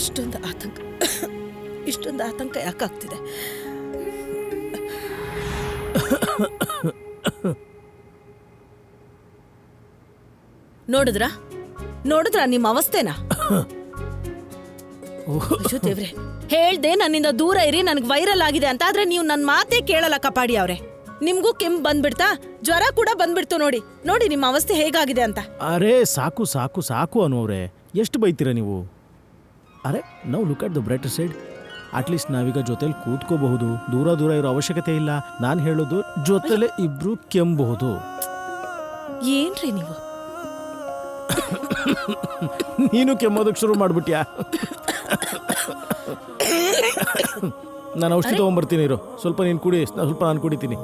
ಇಷ್ಟೊಂದು ಆತಂಕ ಇಷ್ಟೊಂದು ಆತಂಕ ಯಾಕಾಗ್ತಿದೆ? ನೋಡಿದ್ರಾ? ನೋಡಿದ್ರಾ ನಿಮ್ಮ ಅವಸ್ಥೆನಾ? ಅಯ್ಯೋ ಹೇಳ್ದೆ ನನ್ನಿಂದ ದೂರ ಇರಿ, ನನಗೆ ವೈರಲ್ ಆಗಿದೆ ಅಂತ, ಆದ್ರೆ ನೀವು ನನ್ನ ಮಾತೇ ಕೇಳಲ್ಲ ಕಪಾಡಿ ಅವ್ರೆ. ನಿಮ್ಗೂ ಕೆಮ್ಮು ಬಂದ್ಬಿಡ್ತಾ? ಜ್ವರ ಕೂಡ ಬಂದ್ಬಿಡ್ತು ನೋಡಿ. ನೋಡಿ ನಿಮ್ಮ ಅವಸ್ಥೆ ಹೇಗಾಗಿದೆ ಅಂತ. ಅರೆ ಸಾಕು ಸಾಕು ಸಾಕು ಅನ್ನೋರೆ ಎಷ್ಟು ಬೈತೀರ ನೀವು? ಅರೆ ನಾವು look at the brighter side at least ನಾವೀಗ ಜೊತೆಲಿ ಕೂತ್ಕೋಬಹುದು. ದೂರ ದೂರ ಇರೋ ಅವಶ್ಯಕತೆ ಇಲ್ಲ. ನಾನು ಹೇಳೋದು ಜೊತೆಲೆ ಇಬ್ರು ಕೆಂಬಹುದು ಏನ್ರಿ ನೀವು? ನೀನು ಕೆಮ್ಮೋದಕ್ಕೆ ಶುರು ಮಾಡ್ಬಿಟ್ಯಾ? ನಾನು ಔಷಧಿ ತೊಗೊಂಬರ್ತೀನಿ ಇರೋ. ಸ್ವಲ್ಪ ನೀನು ಕುಡಿ. ಸ್ವಲ್ಪ ನಾನು ಕುಡಿತೀನಿ.